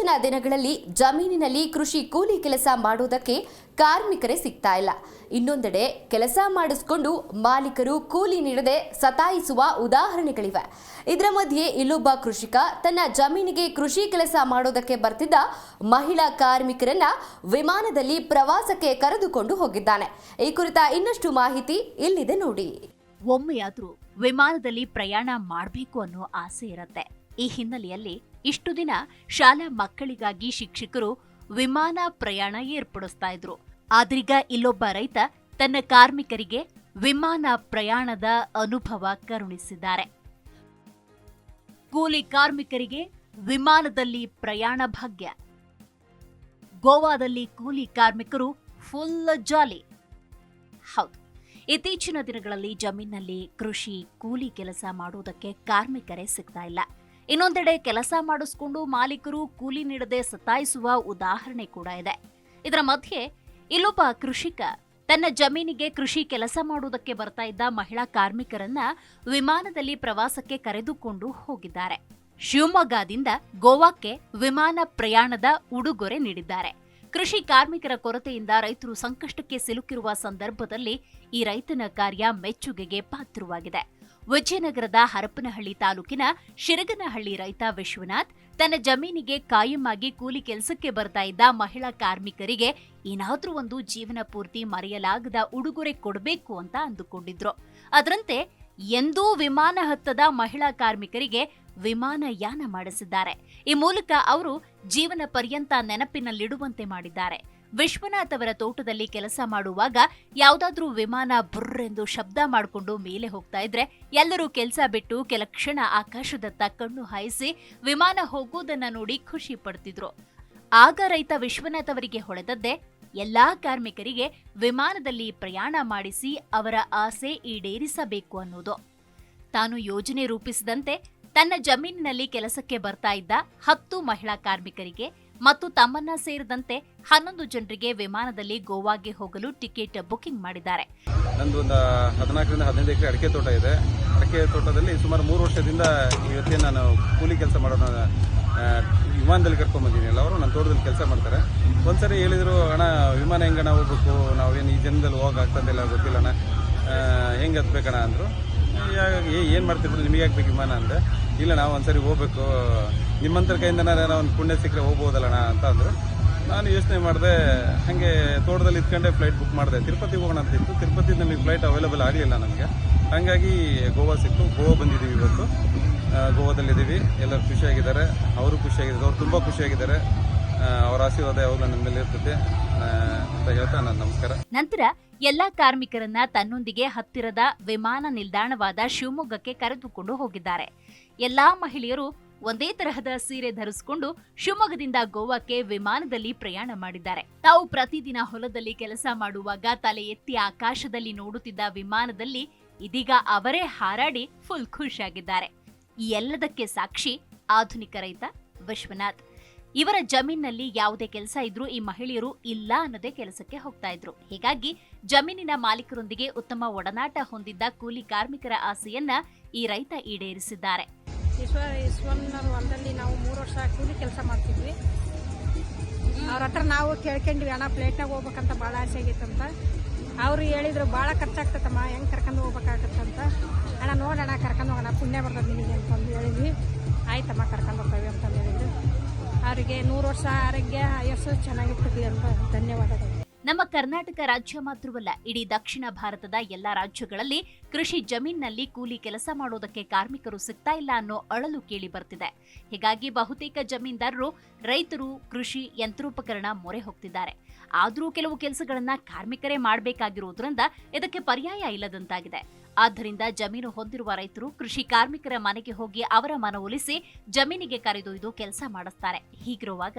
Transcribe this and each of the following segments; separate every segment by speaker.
Speaker 1: ಇತ್ತೀಚಿನ ದಿನಗಳಲ್ಲಿ ಜಮೀನಿನಲ್ಲಿ ಕೃಷಿ ಕೂಲಿ ಕೆಲಸ ಮಾಡುವುದಕ್ಕೆ ಕಾರ್ಮಿಕರೇ ಸಿಗ್ತಾ ಇಲ್ಲ. ಇನ್ನೊಂದೆಡೆ ಕೆಲಸ ಮಾಡಿಸ್ಕೊಂಡು ಮಾಲೀಕರು ಕೂಲಿ ನೀಡದೆ ಸತಾಯಿಸುವ ಉದಾಹರಣೆಗಳಿವೆ. ಇದರ ಮಧ್ಯೆ ಇಲ್ಲೊಬ್ಬ ಕೃಷಿಕ ತನ್ನ ಜಮೀನಿಗೆ ಕೃಷಿ ಕೆಲಸ ಮಾಡೋದಕ್ಕೆ ಬರ್ತಿದ್ದ ಮಹಿಳಾ ಕಾರ್ಮಿಕರನ್ನ ವಿಮಾನದಲ್ಲಿ ಪ್ರವಾಸಕ್ಕೆ ಕರೆದುಕೊಂಡು ಹೋಗಿದ್ದಾನೆ. ಈ ಕುರಿತ ಇನ್ನಷ್ಟು ಮಾಹಿತಿ ಇಲ್ಲಿದೆ ನೋಡಿ.
Speaker 2: ಒಮ್ಮೆಯಾದ್ರೂ ವಿಮಾನದಲ್ಲಿ ಪ್ರಯಾಣ ಮಾಡಬೇಕು ಅನ್ನೋ ಆಸೆ ಇರತ್ತೆ. ಈ ಹಿನ್ನೆಲೆಯಲ್ಲಿ ಇಷ್ಟು ದಿನ ಶಾಲಾ ಮಕ್ಕಳಿಗಾಗಿ ಶಿಕ್ಷಕರು ವಿಮಾನ ಪ್ರಯಾಣ ಏರ್ಪಡಿಸ್ತಾ ಇದ್ರು. ಆದ್ರೀಗ ಇಲ್ಲೊಬ್ಬ ರೈತ ತನ್ನ ಕಾರ್ಮಿಕರಿಗೆ ವಿಮಾನ ಪ್ರಯಾಣದ ಅನುಭವ ಕರುಣಿಸಿದ್ದಾರೆ. ಕೂಲಿ ಕಾರ್ಮಿಕರಿಗೆ ವಿಮಾನದಲ್ಲಿ ಪ್ರಯಾಣ ಭಾಗ್ಯ. ಗೋವಾದಲ್ಲಿ ಕೂಲಿ ಕಾರ್ಮಿಕರು ಫುಲ್ ಜಾಲಿ. ಹೌದು, ಇತ್ತೀಚಿನ ದಿನಗಳಲ್ಲಿ ಜಮೀನಲ್ಲಿ ಕೃಷಿ, ಕೂಲಿ ಕೆಲಸ ಮಾಡುವುದಕ್ಕೆ ಕಾರ್ಮಿಕರೇ ಸಿಗ್ತಾ ಇಲ್ಲ. ಇನ್ನೊಂದೆಡೆ ಕೆಲಸ ಮಾಡಿಸ್ಕೊಂಡು ಮಾಲೀಕರು ಕೂಲಿ ನೀಡದೆ ಸತಾಯಿಸುವ ಉದಾಹರಣೆ ಕೂಡ ಇದೆ. ಇದರ ಮಧ್ಯೆ ಇಲ್ಲೊಬ್ಬ ಕೃಷಿಕ ತನ್ನ ಜಮೀನಿಗೆ ಕೃಷಿ ಕೆಲಸ ಮಾಡುವುದಕ್ಕೆ ಬರ್ತಾ ಇದ್ದ ಮಹಿಳಾ ಕಾರ್ಮಿಕರನ್ನ ವಿಮಾನದಲ್ಲಿ ಪ್ರವಾಸಕ್ಕೆ ಕರೆದುಕೊಂಡು ಹೋಗಿದ್ದಾರೆ. ಶಿವಮೊಗ್ಗದಿಂದ ಗೋವಾಕ್ಕೆ ವಿಮಾನ ಪ್ರಯಾಣದ ಉಡುಗೊರೆ ನೀಡಿದ್ದಾರೆ. ಕೃಷಿ ಕಾರ್ಮಿಕರ ಕೊರತೆಯಿಂದ ರೈತರು ಸಂಕಷ್ಟಕ್ಕೆ ಸಿಲುಕಿರುವ ಸಂದರ್ಭದಲ್ಲಿ ಈ ರೈತನ ಕಾರ್ಯ ಮೆಚ್ಚುಗೆಗೆ ಪಾತ್ರವಾಗಿದೆ. ವಿಜಯನಗರದ ಹರಪನಹಳ್ಳಿ ತಾಲೂಕಿನ ಶಿರಗನಹಳ್ಳಿ ರೈತ ವಿಶ್ವನಾಥ್ ತನ್ನ ಜಮೀನಿಗೆ ಕಾಯಂ ಆಗಿ ಕೂಲಿ ಕೆಲಸಕ್ಕೆ ಬರ್ತಾ ಇದ್ದ ಮಹಿಳಾ ಕಾರ್ಮಿಕರಿಗೆ ಏನಾದ್ರೂ ಒಂದು ಜೀವನ ಪೂರ್ತಿ ಮರೆಯಲಾಗದ ಉಡುಗೊರೆ ಕೊಡಬೇಕು ಅಂತ ಅಂದುಕೊಂಡಿದ್ರು. ಅದರಂತೆ ಎಂದೂ ವಿಮಾನ ಹತ್ತದ ಮಹಿಳಾ ಕಾರ್ಮಿಕರಿಗೆ ವಿಮಾನಯಾನ ಮಾಡಿಸಿದ್ದಾರೆ. ಈ ಮೂಲಕ ಅವರು ಜೀವನ ಪರ್ಯಂತ ನೆನಪಿನಲ್ಲಿಡುವಂತೆ ಮಾಡಿದ್ದಾರೆ. ವಿಶ್ವನಾಥ್ ಅವರ ತೋಟದಲ್ಲಿ ಕೆಲಸ ಮಾಡುವಾಗ ಯಾವುದಾದ್ರೂ ವಿಮಾನ ಬುರ್ರೆಂದು ಶಬ್ದ ಮಾಡಿಕೊಂಡು ಮೇಲೆ ಹೋಗ್ತಾ ಇದ್ರೆ ಎಲ್ಲರೂ ಕೆಲಸ ಬಿಟ್ಟು ಕೆಲ ಕ್ಷಣ ಆಕಾಶದತ್ತ ಕಣ್ಣು ಹಾಯಿಸಿ ವಿಮಾನ ಹೋಗೋದನ್ನ ನೋಡಿ ಖುಷಿ ಪಡ್ತಿದ್ರು. ಆಗ ರೈತ ವಿಶ್ವನಾಥ್ ಅವರಿಗೆ ಹೊಳೆದದ್ದೇ ಎಲ್ಲಾ ಕಾರ್ಮಿಕರಿಗೆ ವಿಮಾನದಲ್ಲಿ ಪ್ರಯಾಣ ಮಾಡಿಸಿ ಅವರ ಆಸೆ ಈಡೇರಿಸಬೇಕು ಅನ್ನೋದು. ತಾನು ಯೋಜನೆ ರೂಪಿಸಿದಂತೆ ತನ್ನ ಜಮೀನಿನಲ್ಲಿ ಕೆಲಸಕ್ಕೆ ಬರ್ತಾ ಇದ್ದ ಹತ್ತು ಮಹಿಳಾ ಕಾರ್ಮಿಕರಿಗೆ ಮತ್ತು ತಮ್ಮನ್ನ ಸೇರಿದಂತೆ ಹನ್ನೊಂದು ಜನರಿಗೆ ವಿಮಾನದಲ್ಲಿ ಗೋವಾಗೆ ಹೋಗಲು ಟಿಕೆಟ್ ಬುಕಿಂಗ್ ಮಾಡಿದ್ದಾರೆ.
Speaker 3: ನಂದು ಒಂದು ಹದಿನಾಲ್ಕರಿಂದ ಹದಿನೈದು ಎಕರೆ ಅಡಿಕೆ ತೋಟ ಇದೆ. ಅಡಿಕೆ ತೋಟದಲ್ಲಿ ಸುಮಾರು ಮೂರು ವರ್ಷದಿಂದ ಇವತ್ತೇ ನಾನು ಕೂಲಿ ಕೆಲಸ ಮಾಡೋಣ ವಿಮಾನದಲ್ಲಿ ಕರ್ಕೊಂಡ್ಬಂದಿನಿ ಅಲ್ಲ, ಅವರು ನನ್ನ ತೋಟದಲ್ಲಿ ಕೆಲಸ ಮಾಡ್ತಾರೆ. ಒಂದ್ಸರಿ ಹೇಳಿದರು, ಅಣ್ಣ, ವಿಮಾನ ಹೆಂಗಣ್ಣ ಹೋಗ್ಬೇಕು? ನಾವೇನು ಈ ಜನದಲ್ಲಿ ಗೊತ್ತಿಲ್ಲ ಗೊತ್ತಿಲ್ಲಣ್ಣ. ಹೆಂಗೆ ಹತ್ಬೇಕಣ್ಣ? ಅಂದರು. ಏನು ಮಾಡ್ತೀವಿ ಬಿಡು, ನಿಮಗೆ ಬೇಕು ವಿಮಾನ ಅಂದೆ? ಇಲ್ಲ, ನಾವು ಒಂದ್ಸರಿ ಹೋಗ್ಬೇಕು. ನಿಮ್ಮಂತರ ಕೈಯಿಂದ ನಾನು ಒಂದು ಪುಣ್ಯ ಸಿಕ್ಕರೆ ಹೋಗ್ಬೋದಲ್ಲಣ ಅಂತ ಅಂದರು. ನಾನು ಯೋಚನೆ ಮಾಡಿದೆ, ಹಾಗೆ ತೋಟದಲ್ಲಿ ಇದ್ಕೊಂಡೆ ಫ್ಲೈಟ್ ಬುಕ್ ಮಾಡಿದೆ. ತಿರುಪತಿಗೆ ಹೋಗೋಣ ಅಂತ ಇತ್ತು. ತಿರುಪತಿ ನಮಗೆ ಫ್ಲೈಟ್ ಅವೈಲೇಬಲ್ ಆಗಲಿಲ್ಲ ನಮಗೆ. ಹಾಗಾಗಿ ಗೋವಾ ಸಿಕ್ತು. ಗೋವಾ ಬಂದಿದ್ದೀವಿ ಇವತ್ತು. ಗೋವಾದಲ್ಲಿದ್ದೀವಿ ಎಲ್ಲರೂ ಖುಷಿಯಾಗಿದ್ದಾರೆ. ಅವರು ಖುಷಿಯಾಗಿದ್ದಾರೆ. ಅವ್ರು ತುಂಬ ಖುಷಿಯಾಗಿದ್ದಾರೆ. ಅವರ ಆಶೀರ್ವಾದ ಯಾವಾಗಲೂ ನನ್ನ ಮೇಲೆ ಇರ್ತದೆ. ಅಂತ ಹೇಳ್ತಾ ನಾನು ನಮಸ್ಕಾರ.
Speaker 2: ನಂತರ ಎಲ್ಲಾ ಕಾರ್ಮಿಕರನ್ನ ತನ್ನೊಂದಿಗೆ ಹತ್ತಿರದ ವಿಮಾನ ನಿಲ್ದಾಣವಾದ ಶಿವಮೊಗ್ಗಕ್ಕೆ ಕರೆದುಕೊಂಡು ಹೋಗಿದ್ದಾರೆ. ಎಲ್ಲಾ ಮಹಿಳೆಯರು ಒಂದೇ ತರಹದ ಸೀರೆ ಧರಿಸಿಕೊಂಡು ಶಿವಮೊಗ್ಗದಿಂದ ಗೋವಾಕ್ಕೆ ವಿಮಾನದಲ್ಲಿ ಪ್ರಯಾಣ ಮಾಡಿದ್ದಾರೆ. ತಾವು ಪ್ರತಿದಿನ ಹೊಲದಲ್ಲಿ ಕೆಲಸ ಮಾಡುವಾಗ ತಲೆ ಎತ್ತಿ ಆಕಾಶದಲ್ಲಿ ನೋಡುತ್ತಿದ್ದ ವಿಮಾನದಲ್ಲಿ ಇದೀಗ ಅವರೇ ಹಾರಾಡಿ ಫುಲ್ ಖುಷಿಯಾಗಿದ್ದಾರೆ. ಈ ಎಲ್ಲದಕ್ಕೆ ಸಾಕ್ಷಿ ಆಧುನಿಕ ರೈತ ವಿಶ್ವನಾಥ್. ಇವರ ಜಮೀನಿನಲ್ಲಿ ಯಾವುದೇ ಕೆಲಸ ಇದ್ರೂ ಈ ಮಹಿಳೆಯರು ಇಲ್ಲ ಅನ್ನೋದೇ ಕೆಲಸಕ್ಕೆ ಹೋಗ್ತಾ ಇದ್ರು. ಹೀಗಾಗಿ ಜಮೀನಿನ ಮಾಲೀಕರೊಂದಿಗೆ ಉತ್ತಮ ಒಡನಾಟ ಹೊಂದಿದ್ದ ಕೂಲಿ ಕಾರ್ಮಿಕರ ಆಸೆಯನ್ನ ಈ ರೈತ ಈಡೇರಿಸಿದ್ದಾರೆ.
Speaker 4: ನಾವು ಮೂರು ವರ್ಷ ಕೂಲಿ ಕೆಲಸ ಮಾಡ್ತಿದ್ವಿ. ಅವ್ರ ಹತ್ರ ನಾವು ಕೇಳ್ಕೊಂಡ್ವಿ, ಅಣ್ಣ ಪ್ಲೇಟ್ನಾಗ ಹೋಗ್ಬೇಕಂತ ಭಾಳ ಆಸೆ ಆಗೈತಂತ ಅವರು ಹೇಳಿದ್ರು, ಭಾಳ ಖರ್ಚಾಗ್ತೈತಮ್ಮ, ಹೆಂಗೆ ಕರ್ಕೊಂಡು ಹೋಗ್ಬೇಕಾಗತ್ತಂತ ಅಣ್ಣ ನೋಡೋಣ ಕರ್ಕೊಂಡು ಹೋಗೋಣ, ಪುಣ್ಯ ಬರ್ತದೆ ನಿನಗೆ, ಅಂತಂದು ಹೇಳಿದ್ವಿ. ಆಯ್ತಮ್ಮ, ಕರ್ಕೊಂಡು ಹೋಗ್ತೇವೆ ಅಂತ ಹೇಳಿದ್ರು. ಅವರಿಗೆ ನೂರು ವರ್ಷ ಆರೋಗ್ಯ, ಆಯಸ್ಸು ಚೆನ್ನಾಗಿರ್ತದೆ ಅಂತ ಧನ್ಯವಾದಗಳು.
Speaker 2: ನಮ್ಮ ಕರ್ನಾಟಕ ರಾಜ್ಯ ಮಾತ್ರವಲ್ಲ, ಇಡೀ ದಕ್ಷಿಣ ಭಾರತದ ಎಲ್ಲಾ ರಾಜ್ಯಗಳಲ್ಲಿ ಕೃಷಿ ಜಮೀನಿನಲ್ಲಿ ಕೂಲಿ ಕೆಲಸ ಮಾಡೋದಕ್ಕೆ ಕಾರ್ಮಿಕರು ಸಿಗ್ತಾ ಇಲ್ಲ ಅನ್ನೋ ಅಳಲು ಕೇಳಿ ಬರ್ತಿದೆ. ಹೀಗಾಗಿ ಬಹುತೇಕ ಜಮೀನ್ದಾರರು ರೈತರು ಕೃಷಿ ಯಂತ್ರೋಪಕರಣ ಮೊರೆ ಹೋಗ್ತಿದ್ದಾರೆ. ಆದರೂ ಕೆಲವು ಕೆಲಸಗಳನ್ನ ಕಾರ್ಮಿಕರೇ ಮಾಡಬೇಕಾಗಿರುವುದರಿಂದ ಇದಕ್ಕೆ ಪರ್ಯಾಯ ಇಲ್ಲದಂತಾಗಿದೆ. ಆದ್ದರಿಂದ ಜಮೀನು ಹೊಂದಿರುವ ರೈತರು ಕೃಷಿ ಕಾರ್ಮಿಕರ ಮನೆಗೆ ಹೋಗಿ ಅವರ ಮನವೊಲಿಸಿ ಜಮೀನಿಗೆ ಕರೆದೊಯ್ದು ಕೆಲಸ ಮಾಡಿಸ್ತಾರೆ. ಹೀಗಿರುವಾಗ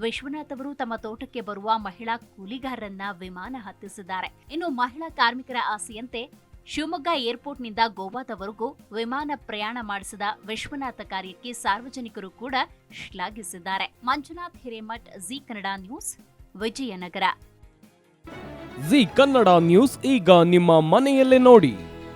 Speaker 2: ವಿಶ್ವನಾಥ್ ಅವರು ತಮ್ಮ ತೋಟಕ್ಕೆ ಬರುವ ಮಹಿಳಾ ಕೂಲಿಗಾರರನ್ನ ವಿಮಾನ ಹತ್ತಿಸಿದ್ದಾರೆ. ಇನ್ನು ಮಹಿಳಾ ಕಾರ್ಮಿಕರ ಆಸೆಯಂತೆ ಶಿವಮೊಗ್ಗ ಏರ್ಪೋರ್ಟ್ನಿಂದ ಗೋವಾದವರೆಗೂ ವಿಮಾನ ಪ್ರಯಾಣ ಮಾಡಿಸಿದ ವಿಶ್ವನಾಥ ಕಾರ್ಯಕ್ಕೆ ಸಾರ್ವಜನಿಕರು ಕೂಡ ಶ್ಲಾಘಿಸಿದ್ದಾರೆ. Manjunath Hiremath, Zee Kannada news, Vijayanagara.
Speaker 5: Zee Kannada news ಈಗ ನಿಮ್ಮ ಮನೆಯಲ್ಲೇ ನೋಡಿ.